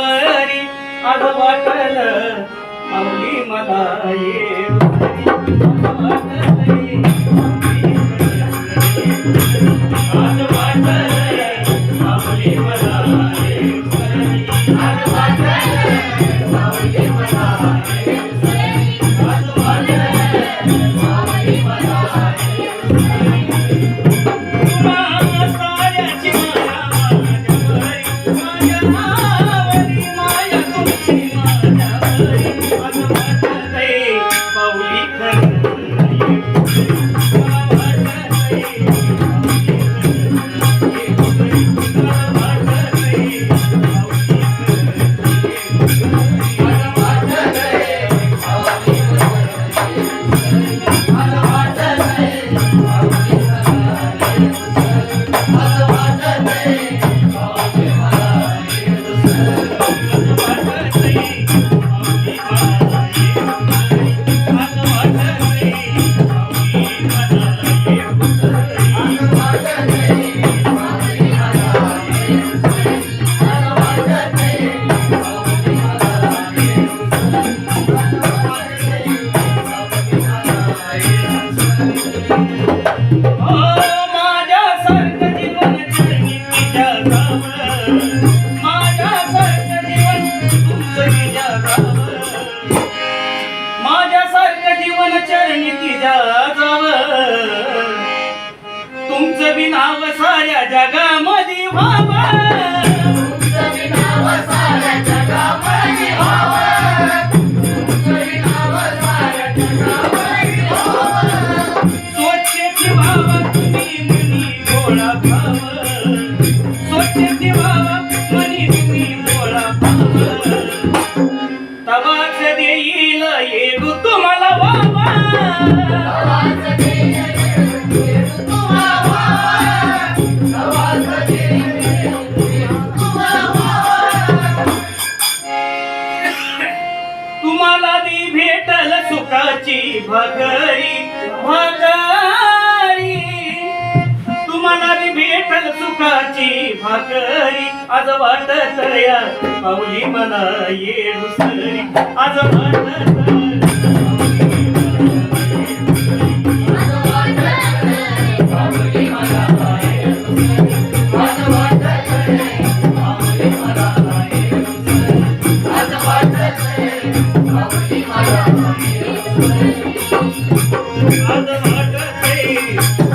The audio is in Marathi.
येवरी आज वाटल माऊली मला येवरी आज वाटल माऊली मला येवरी जीवन चरणी तिजा जाव. तुमचं बिनाव साऱ्या सुखाची भाकरी? आज वाटत या पाऊली मला येसरी आज वाटत Thank you.